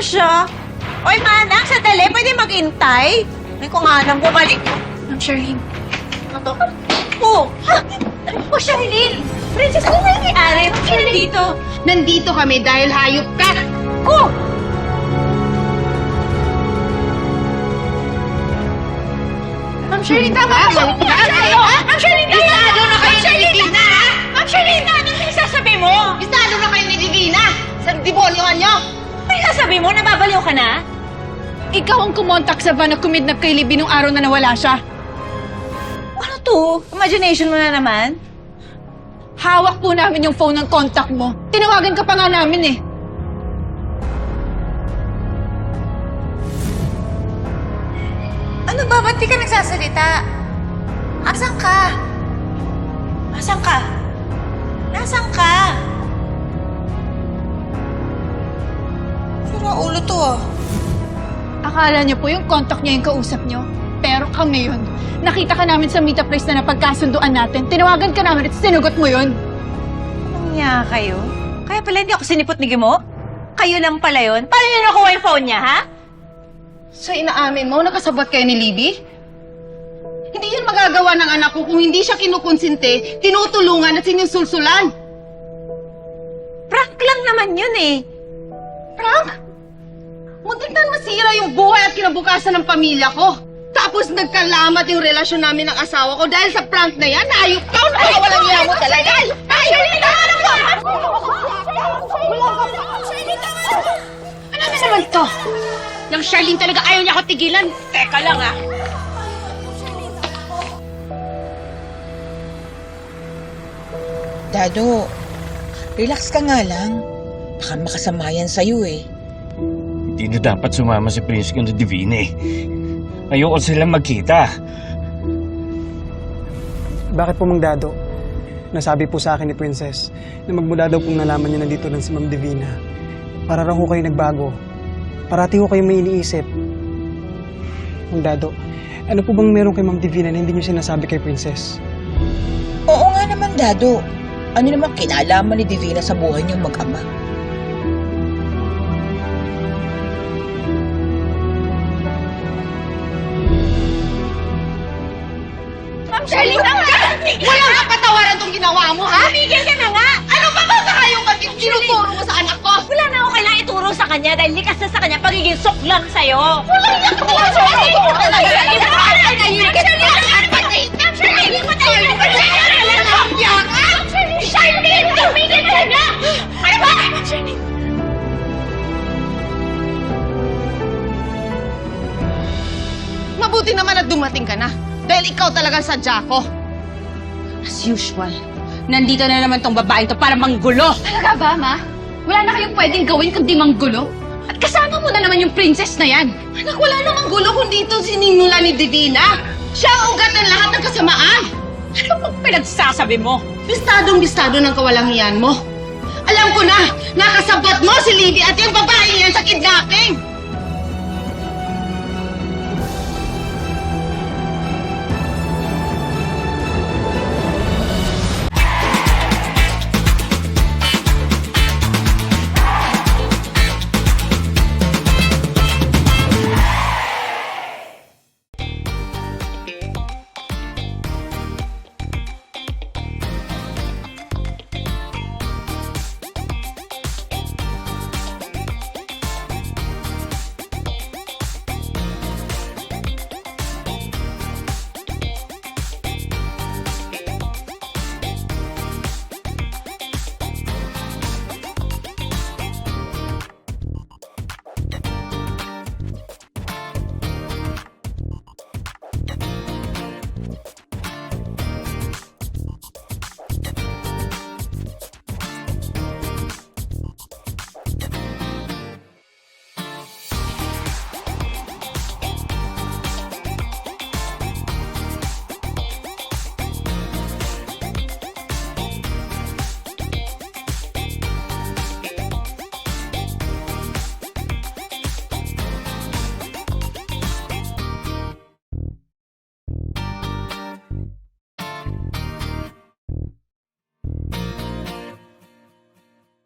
siya? Oy, manang, sandali, pwede maghintay? Ay, kung nga nang bumalik. Ma'am Charlene. Ano to? Oh, ha? Ano po, Charlene? Princess, ano nangyayari? Ba't ka nandito? Nandito kami dahil hayop ka! Ko! Ma'am Charlene, tama Ah, ka! hayop ka! Ma'am Charlene, tama Ang kumontak sa van na kumidnap kay Libby nung araw na nawala siya. Ano to? Imagination mo na naman? Hawak po namin yung phone ng contact mo. Tinawagan ka pa nga namin eh. Ano ba? Ba't di ka nagsasalita? Asan ka? Asan ka? Nasaan ka? Sira ulo to ah. Akala niyo po yung contact niya yung kausap niyo. Pero kami yun. Nakita ka namin sa meetup place na napagkasunduan natin. Tinawagan ka namin at sinugot mo yun. Anong niya kayo? Kaya pala hindi ako sinipot ni Gimo? Kayo lang pala yun? Paano niyo nakuha yung phone niya, ha? So inaamin mo, nakasabot kayo ni Libby? Hindi yan magagawa ng anak ko kung hindi siya kinukonsinte, tinutulungan at sinusulsulan. Prank lang naman yun eh. Frank! Muntik na masira yung buhay at kinabukasan ng pamilya ko. Tapos nagkalamat yung relasyon namin ng asawa ko dahil sa prank na yan. Ayop ka! Nakawalang niya mo talaga! Ayop ka! Ano na naman to? Yung Charlene talaga ayaw niya ako tigilan. Teka lang ah. Dado, relax ka nga lang. Baka makasama yan sa'yo eh. Hindi na dapat sumama si Prince kung Divine eh. Ayoko silang magkita. Bakit po Mang Dado? Nasabi po sa akin ni Princess na magmula daw pong nalaman niya nandito lang si Ma'am Divina. Para raw ho kayo nagbago. Parati ho kayo may iniisip. Mang Dado, ano po bang meron kay Ma'am Divina na hindi niyo sinasabi kay Princess? Oo nga naman, Dado. Ano naman kinalaman ni Divina sa buhay niyong mag-ama? Ma'am Charlene, tama ka! Walang kapatawaran tong ginawa mo, ha? Tumigil ka na nga! Ano ba ba sa at yung tinuturo mo sa anak ko? Wala na ako kailangan ituro sa kanya dahil likas na sa kanya pagiging suklam sa'yo. Wala niya ko! Mabuti naman at dumating ka na. Dahil ikaw talaga sadya ko. As usual, nandito na naman tong babaeng to para manggulo. Talaga ba, ma? Wala na kayong pwedeng gawin kundi manggulo? At kasama mo na naman yung princess na yan. Anak, wala namang gulo kundi ito sininula ni Divina. Siya ang ugat ng lahat ng kasamaan. Ano bang pinagsasabi mo? Bistadong bistado ng kawalangian mo. Alam ko na, nakasabot mo si Libby at yung babae yan sa kidnapping.